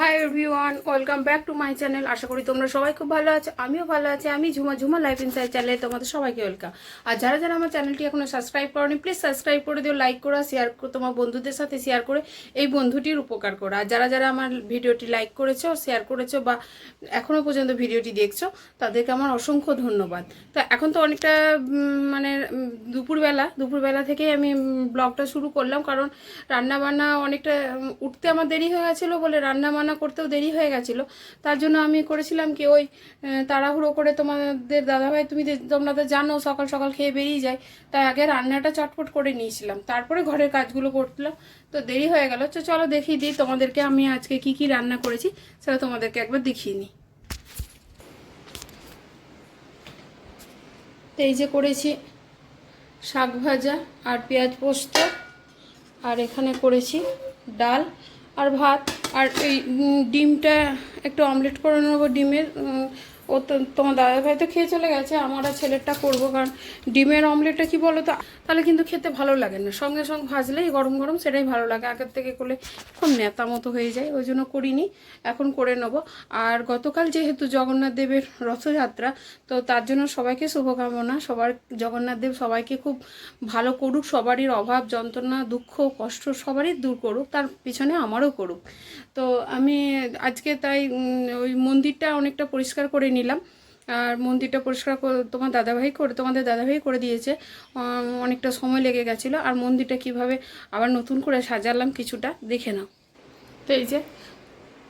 Hi everyone welcome back to my channel আশা করি তোমরা সবাই খুব ভালো আছো, আমিও ভালো আছি। আমি ঝুমা ঝুমা লাইফ ইনসাইড চ্যানেলে তোমাদের সবাইকে ওয়েলকাম আর যারা যারা আমার চ্যানেলটি এখনও সাবস্ক্রাইব করনি প্লিজ সাবস্ক্রাইব করে দিও লাইক করো শেয়ার তোমার বন্ধুদের সাথে শেয়ার করে এই বন্ধুটির উপকার করো। আর যারা যারা আমার ভিডিওটি লাইক করেছ শেয়ার করেছ, বা এখনও পর্যন্ত ভিডিওটি দেখছ, তাদেরকে আমার অসংখ্য ধন্যবাদ। তো এখন তো অনেকটা মানে দুপুরবেলা। দুপুরবেলা থেকেই আমি ব্লগটা শুরু করলাম, কারণ রান্নাবান্না অনেকটা উঠতে আমার দেরি হয়ে গেছিল বলে রান্না বান্না করতেও দেরি হয়ে গেছিল। তার জন্য আমি করেছিলাম কি ওই তাড়াহুড়ো করে তোমাদের দাদাভাই, তুমি তোমরা তো জানো সকাল সকাল খেয়ে বেরিয়ে যায়, তাই আগে রান্নাটা চটপট করে নিয়েছিলাম। তারপরে ঘরের কাজগুলো করছিলাম তো দেরি হয়ে গেল। তো চলো দেখিয়ে দিই তোমাদেরকে আমি আজকে কি কি রান্না করেছি, সেটা তোমাদেরকে একবার দেখিয়ে নিই। তো এই যে করেছি শাক ভাজা আর পেঁয়াজ পোস্ত, আর এখানে করেছি ডাল আর ভাত। আর এই ডিমটা একটু অমলেট করে নেব ডিমের ও তো তোমার দাদাভাই তো খেয়ে চলে গেছে, আমার ছেলেরটা করব, কারণ ডিমের অমলেটটা কি বলো তো তাহলে কিন্তু খেতে ভালো লাগে না। সঙ্গে সঙ্গে ভাজলেই গরম গরম সেটাই ভালো লাগে। আগের থেকে করলে খুব নেতা মতো হয়ে যায়, ওই জন্য করিনি, এখন করে নেব। আর গতকাল যেহেতু জগন্নাথ দেবের রথযাত্রা, তো তার জন্য সবাইকে শুভকামনা। সবার জগন্নাথ দেব সবাইকে খুব ভালো করুক, সবারই অভাব, যন্ত্রণা, দুঃখ, কষ্ট সবারই দূর করুক, তার পিছনে আমারও করুক। তো আমি আজকে তাই ওই মন্দিরটা অনেকটা পরিষ্কার করে নিলাম। আর মন্দিরটা পরিষ্কার করে, তোমার দাদাভাই করে, তোমাদের দাদাভাই করে দিয়েছে। অনেকটা সময় লেগে গেছিল। আর মন্দিরটা কীভাবে আবার নতুন করে সাজালাম কিছুটা দেখে নাও। তো এই যে,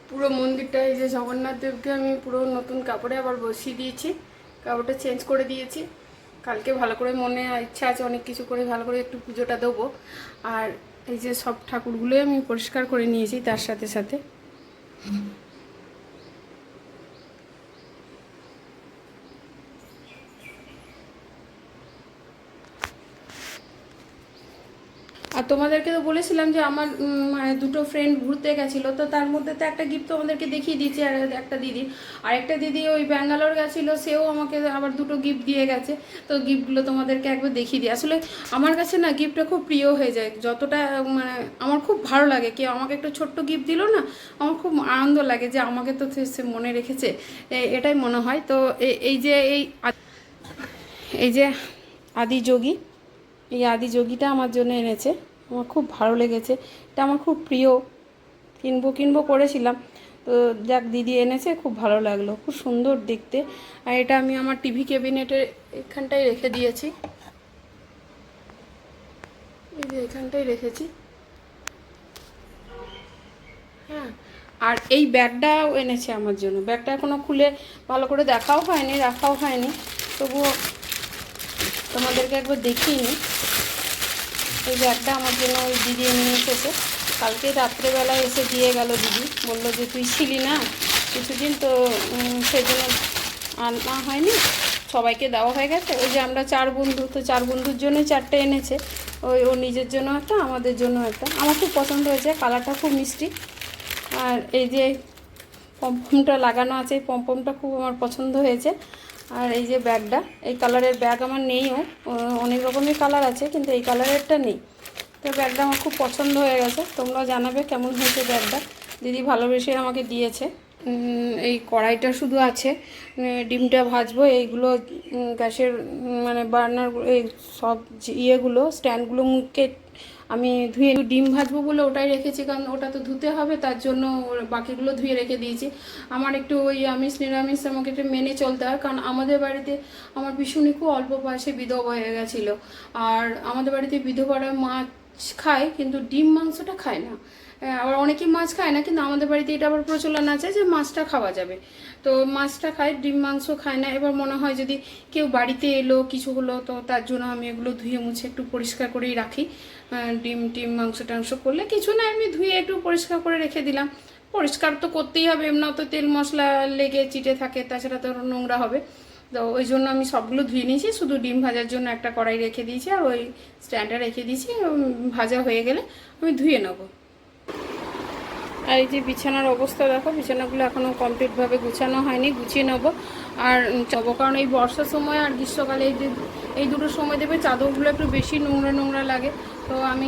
পুরো মন্দিরটা, এই যে জগন্নাথ দেবকে আমি পুরো নতুন কাপড়ে আবার বসিয়ে দিয়েছি। কাপড়টা চেঞ্জ করে দিয়েছি। কালকে ভালো করে মনে ইচ্ছা আছে অনেক কিছু করে ভালো করে একটু পুজোটা দেবো। আর এই যে সব ঠাকুরগুলোই আমি পরিষ্কার করে নিয়েছি তার সাথে সাথে। তোমাদেরকে তো বলেছিলাম যে আমার মানে দুটো ফ্রেন্ড ঘুরতে গেছিল, তো তার মধ্যে তো একটা গিফট তোমাদেরকে দেখিয়ে দিয়েছি, আর একটা দিদি। আর একটা দিদি ওই ব্যাঙ্গালোর গেছিল, সেও আমাকে আবার দুটো গিফট দিয়ে গেছে, তো গিফটগুলো তোমাদেরকে একবার দেখিয়ে দিই। আসলে আমার কাছে না গিফটটা খুব প্রিয় হয়ে যায়, যতটা মানে আমার খুব ভালো লাগে। কেউ আমাকে একটা ছোট্ট গিফট দিল না, আমার খুব আনন্দ লাগে যে আমাকে তো সে- মনে রেখেছে এটাই মনে হয়। তো এই যে এই এই যে আদি যোগী, এই আদি যোগীটা আমার জন্য এনেছে। আমার খুব ভালো লেগেছে। এটা আমার খুব প্রিয়। কিনবো কিনবো করেছিলাম। তো যাক, দিদি এনেছে, খুব ভালো লাগল। খুব সুন্দর দেখতে। আর এটা আমি আমার টিভি ক্যাবিনেটের এখানটায় রেখে দিয়েছি। এই যে এখানটায় রেখেছি। হ্যাঁ আর এই ব্যাগটাও এনেছে আমার জন্য। ব্যাগটা এখনও খুলে ভালো করে দেখাও হয়নি, রাখাও হয়নি। তবুও তোমাদেরকে একবার দেখিয়ে নিই। এই ব্যাগটা আমার জন্য ওই দিদি নিয়ে এসেছে। কালকে রাত্রেবেলা এসে দিয়ে গেল দিদি। বলল যে তুই ছিলি না কিছুদিন তো উম, সেই জন্য আনা হয়নি। সবাইকে দেওয়া হয়ে গেছে। ওই যে আমরা চার বন্ধু তো চার বন্ধুর জন্যই চারটে এনেছে। ওই ও নিজের জন্য একটা আমাদের জন্য একটা। আমার খুব পছন্দ হয়েছে কালারটা খুব মিষ্টি। আর এই যে পম্পমটা লাগানো আছে এই পম্পমটা খুব আমার পছন্দ হয়েছে। আর এই যে ব্যাগটা, এই কালারের ব্যাগ আমার নেইও অনেক রকমের কালার আছে, কিন্তু এই কালারেরটা নেই। তো ব্যাগটা আমার খুব পছন্দ হয়ে গেছে। তোমরাও জানাবে কেমন হয়েছে ব্যাগটা। দিদি ভালোবেসে আমাকে দিয়েছে। এই কড়াইটা শুধু আছে। ডিমটা ভাজবো, এইগুলো গ্যাসের মানে বার্নার, এই সব ইয়েগুলো, স্ট্যান্ডগুলো মুখে আমি ধুয়ে ডিম ভাজবো বলে ওটাই রেখেছি, কারণ ওটা তো ধুতে হবে, তার জন্য বাকিগুলো ধুয়ে রেখে দিয়েছি। আমার একটু ওই আমিষ, নিরামিষ আমাকে একটু মেনে চলতে হয়, কারণ আমাদের বাড়িতে আমার ভীষণই খুব অল্প বয়সে বিধবা হয়ে গেছিল। আর আমাদের বাড়িতে বিধবারা মাছ খায়, কিন্তু ডিম মাংসটা খায় না। আবার অনেকেই মাছ খায় না, কিন্তু আমাদের বাড়িতে এটা আবার প্রচলন আছে যে মাছটা খাওয়া যাবে। তো মাছটা খায়, ডিম মাংস খায় না। এবার মনে হয় যদি কেউ বাড়িতে এলো, কিছু হলো, তো তার জন্য আমি এগুলো ধুয়ে মুছে একটু পরিষ্কার করেই রাখি। ডিম, টিম, মাংস টাংস করলে কিছু না আমি ধুয়ে একটু পরিষ্কার করে রেখে দিলাম। পরিষ্কার তো করতেই হবে, এমন তো তেল মশলা লেগে চিটে থাকে, তাছাড়া তো নোংরা হবে। তো ওই জন্য আমি সবগুলো ধুয়ে নিয়েছি, শুধু ডিম ভাজার জন্য একটা কড়াই রেখে দিয়েছি, আর ওই স্ট্যান্ডটা রেখে দিয়েছি ভাজা হয়ে গেলে আমি ধুয়ে নেব। আর এই যে বিছানার অবস্থা দেখো, বিছানাগুলো এখনও কমপ্লিটভাবে গুছানো হয়নি, গুছিয়ে নেব। আর যাব কারণ এই বর্ষার সময় আর গ্রীষ্মকালে এই যে, এই দুটো সময় দেবে, চাদরগুলো একটু বেশি নোংরা নোংরা লাগে। তো আমি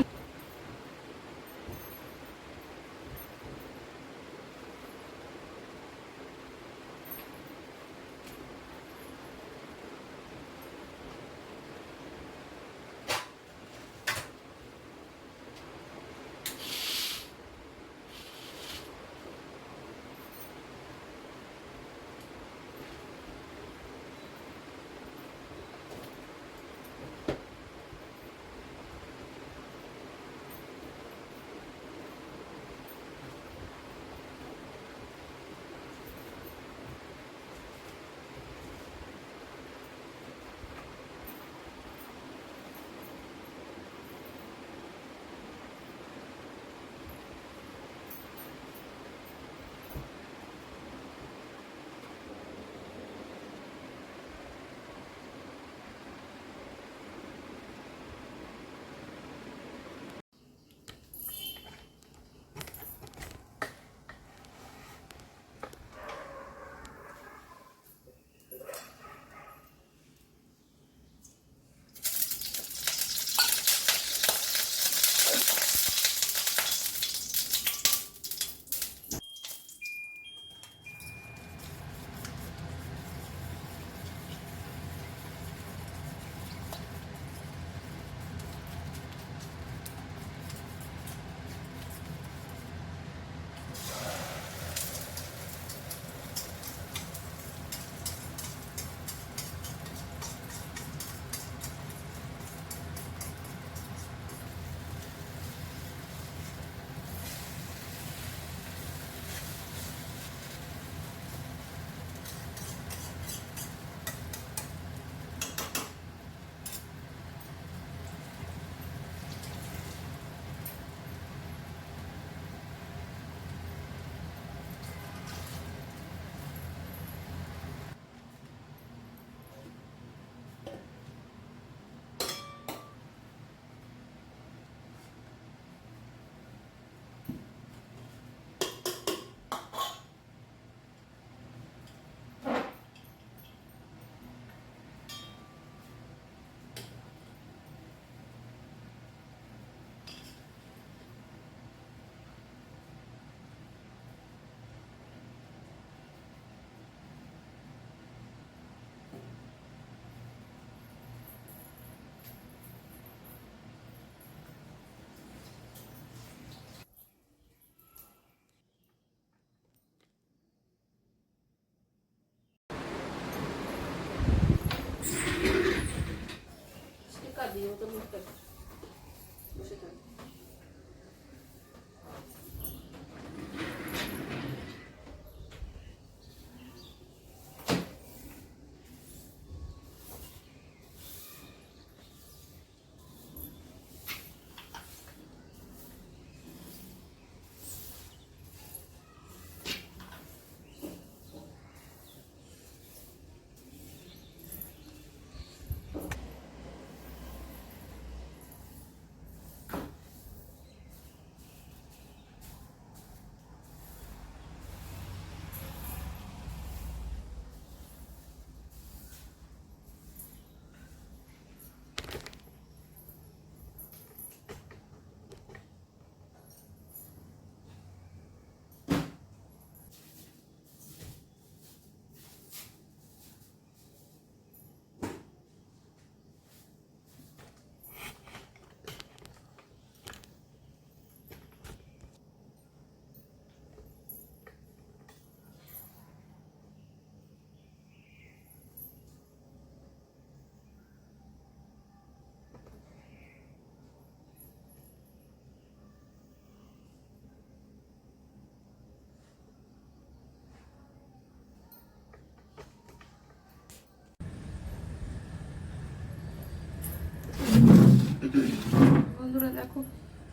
বন্ধুরা, দেখো,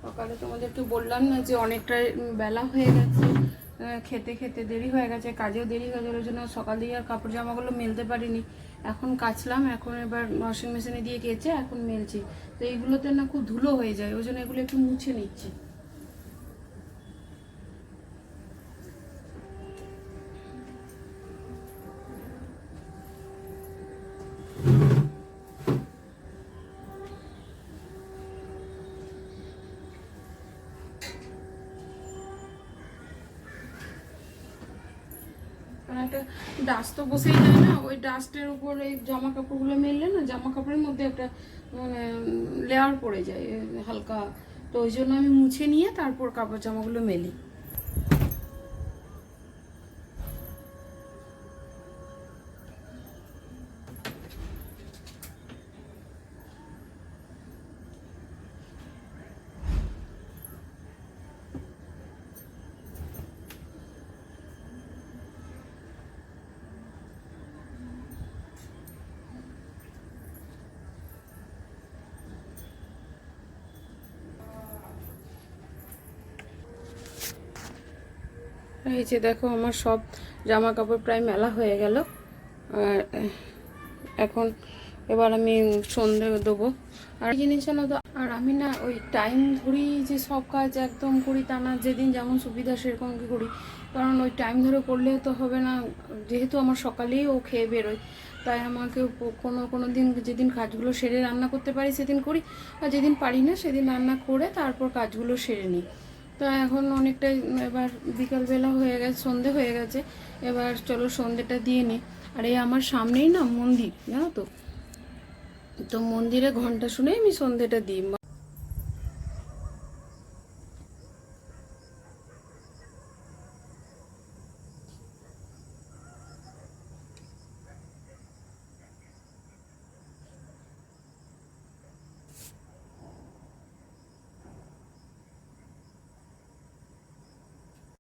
সকালে তোমাদের একটু বললাম না যে অনেকটা বেলা হয়ে গেছে খেতে খেতে দেরি হয়ে গেছে, কাজেও দেরি হয়ে যাওয়ার জন্য সকাল দিয়ে আর কাপড় জামাগুলো মেলতে পারিনি। এখন কাচলাম, এখন এবার ওয়াশিং মেশিনে দিয়ে কেচে এখন মেলছি। তো এইগুলোতে না খুব ধুলো হয়ে যায়, ওই জন্য এগুলো একটু মুছে নিচ্ছি। কারণ একটা ডাস্ট তো বসেই যায় না। ওই ডাস্টের উপর এই জামা কাপড়গুলো মেললে না জামা কাপড়ের মধ্যে একটা মানে লেয়ার পড়ে যায় হালকা। তো ওই জন্য আমি মুছে নিয়ে তারপর কাপড় জামাগুলো মেলি। এই যে দেখো আমার সব জামা কাপড় প্রায় মেলা হয়ে গেল। আর এখন এবার আমি সন্ধে দেবো। আর জিনিস জানো তো, আর আমি না ওই টাইম ধরি যে সব কাজ একদম করি তা না, যেদিন যেমন সুবিধা সেরকম কি করি। কারণ ওই টাইম ধরে করলে তো হবে না, যেহেতু আমার সকালেই ও খেয়ে বেরোয়। তাই আমাকে কোনো কোনো দিন যেদিন কাজগুলো সেরে রান্না করতে পারি সেদিন করি, আর যেদিন পারি না সেদিন রান্না করে তারপর কাজগুলো সেরে নিই। তো এখন অনেকটাই এবার বিকালবেলা হয়ে গেছে, সন্ধে হয়ে গেছে। এবার চলো সন্ধেটা দিয়ে নিই আর এই আমার সামনেই না মন্দির, জানো তো? তো মন্দিরে ঘণ্টা শুনেই আমি সন্ধেটা দিই।